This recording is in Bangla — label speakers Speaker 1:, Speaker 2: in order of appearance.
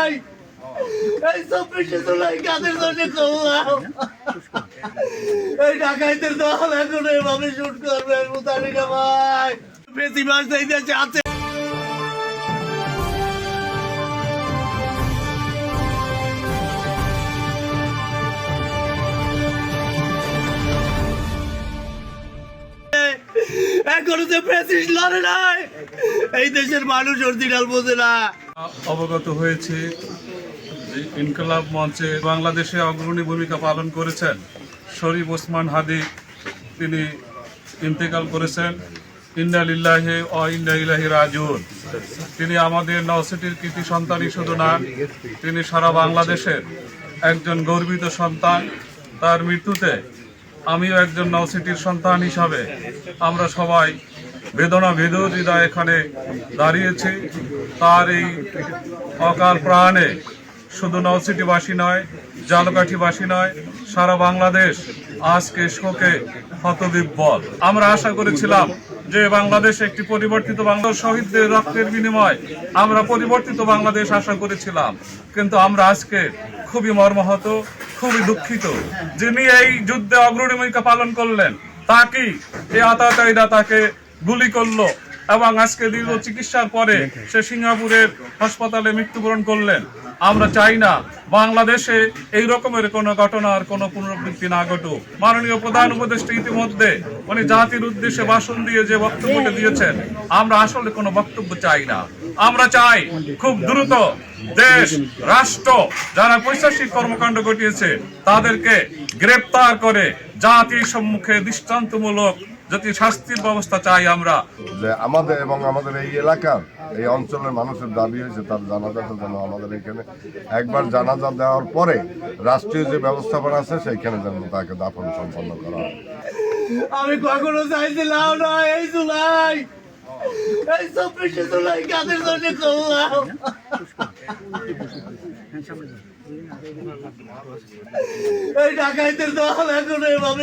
Speaker 1: জুলাই এই চব্বিশে জুলাই কাদের জন্য এখন এভাবে এখনও যে প্রেসিস লড়ে নাই, এই দেশের মানুষ অরিজিনাল বোঝে না।
Speaker 2: অবগত হয়েছে যে ইনকলাব মঞ্চে বাংলাদেশে অগ্রণী ভূমিকা পালন করেছেন শরীফ ওসমান হাদি। তিনি ইন্তেকাল করেছেন। ইন্ডা লিল্লাহে অ ইন্ডা ইলাহি রাজুন তিনি আমাদের নওসিটির কৃতি সন্তানই শুধু না, তিনি সারা বাংলাদেশের একজন গর্বিত সন্তান। তার মৃত্যুতে আমিও একজন নওসিটির সন্তান হিসাবে আমরা সবাই বেদনা হৃদয় এখানে দাঁড়িয়েছি। তার এই অকাল প্রাণে শুধু নওসিটিবাসী নয়, জালকাঠিবাসী নয়, সারা বাংলাদেশ আজকে শোকে হতবিব্বল আমরা আশা করেছিলাম যে বাংলাদেশ একটি পরিবর্তিত বাংলা শহীদদের রক্তের বিনিময় আমরা পরিবর্তিত বাংলাদেশ আশা করেছিলাম। কিন্তু আমরা আজকে খুবই মর্মাহত, খুবই দুঃখিত যিনি এই যুদ্ধে অগ্রণী ভূমিকা পালন করলেন তাকেই এই আতাতায়ীরা তাকে গুলি করল এবং আজকে দীর্ঘ চিকিৎসার পরে সে সিঙ্গাপুরের হাসপাতালে মৃত্যুবরণ করলেন। আমরা চাই না বাংলাদেশে এই রকমের কোনো ঘটনার কোনো পুনরাবৃত্তি না ঘটুক। মাননীয় প্রধান উপদেষ্টা ইতিমধ্যে উনি জাতির উদ্দেশ্যে ভাষণ দিয়ে যে বক্তব্যটা দিয়েছেন আমরা আসলে কোনো বক্তব্য চাই না। আমরা চাই খুব দ্রুত দেশ রাষ্ট্র যারা পৈশাসিক কর্মকাণ্ড ঘটিয়েছে তাদেরকে গ্রেপ্তার করে জাতির সম্মুখে দৃষ্টান্তমূলক যদি শাস্তির ব্যবস্থা চাই আমরা।
Speaker 3: যে আমাদের এবং আমাদের এই এলাকার এই অঞ্চলের মানুষের দাবি হয়েছে তার জানাজাটা যেন আমাদের এখানে একবার জানাজা দেওয়ার পরে রাষ্ট্রীয় যে ব্যবস্থাপনা আছে সেইখানে যেন তাকে দাফন সম্পন্ন করা হয়।
Speaker 1: আমি কখনো চাইছিলাম না এই জুলাই। এই চব্বিশে জুলাই কাদের জন্য করলাম? এই দল এখন এভাবে